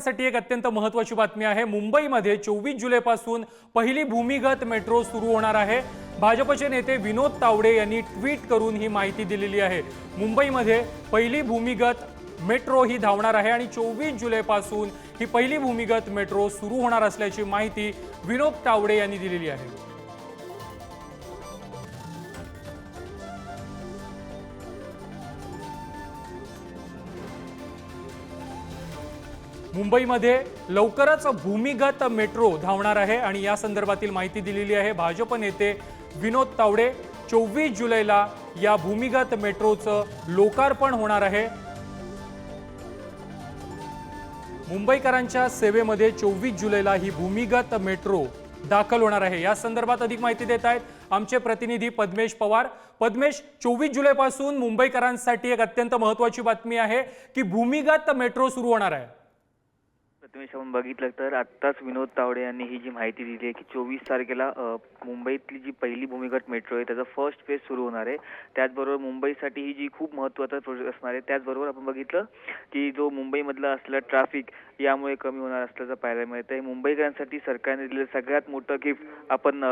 मुंबईकरांसाठी एक अत्यंत महत्वाची बातमी आहे. मुंबईमध्ये चोवीस जुलैपासून पहिली भूमिगत मेट्रो सुरू होणार आहे. भाजपचे नेते विनोद तावडे यांनी ट्विट करून ही माहिती दिलेली आहे. मुंबईमध्ये पहिली भूमिगत मेट्रो ही धावणार आहे आणि चोवीस जुलैपासून ही पहिली भूमिगत मेट्रो सुरू होणार असल्याची माहिती विनोद तावडे यांनी दिलेली आहे. मुंबईमध्ये लवकरच भूमिगत मेट्रो धावणार आहे आणि या संदर्भातील माहिती दिलेली आहे. भाजप नेते विनोद तावडे चोवीस जुलैला या भूमिगत मेट्रोचं लोकार्पण होणार आहे. मुंबईकरांच्या सेवेमध्ये चोवीस जुलैला ही भूमिगत मेट्रो दाखल होणार आहे. या संदर्भात अधिक माहिती देत आहेत आमचे प्रतिनिधी पद्मेश पवार. पद्मेश चोवीस जुलैपासून मुंबईकरांसाठी एक अत्यंत महत्वाची बातमी आहे की भूमिगत मेट्रो सुरू होणार आहे. प्रथमेश आपण बघितलं तर आत्ताच विनोद तावडे यांनी ही जी माहिती दिली आहे की चोवीस तारखेला मुंबईतली जी पहिली भूमिगत मेट्रो आहे त्याचा फर्स्ट फेज सुरू होणार आहे. त्याचबरोबर मुंबईसाठी ही जी खूप महत्त्वाचा प्रोजेक्ट असणार आहे त्याचबरोबर आपण बघितलं की जो मुंबईमधला असलं ट्रॅफिक यामुळे कमी होणार असल्याचं पाहायला मिळतं आहे मुंबईकरांसाठी सरकारने दिलेलं सगळ्यात मोठं गिफ्ट आपण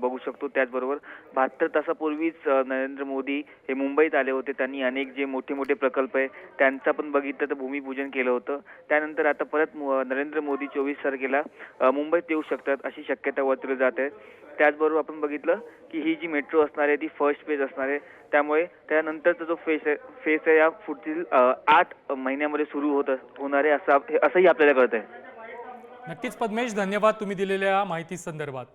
बघू शकतो. त्याचबरोबर बहात्तर तासापूर्वीच नरेंद्र मोदी हे मुंबईत आले होते. त्यांनी अनेक जे मोठे मोठे प्रकल्प आहे त्यांचं पण बघितलं तर भूमिपूजन केलं होतं. त्यानंतर आता परत नरेंद्र मोदी चोवीस तारखेला मुंबईत येऊ शकतात अशी शक्यता वर्तवली जात आहे. त्याचबरोबर आपण बघितलं की ही जी मेट्रो असणार आहे ती फर्स्ट फेज असणार आहे. त्यामुळे त्यानंतरचा जो फेस आहे फेस आहे या पुढील आठ महिन्यामध्ये सुरू होत होणार आहे असं असंही आपल्याला कळत आहे. नक्कीच पद्मेश धन्यवाद तुम्ही दिलेल्या माहिती संदर्भात.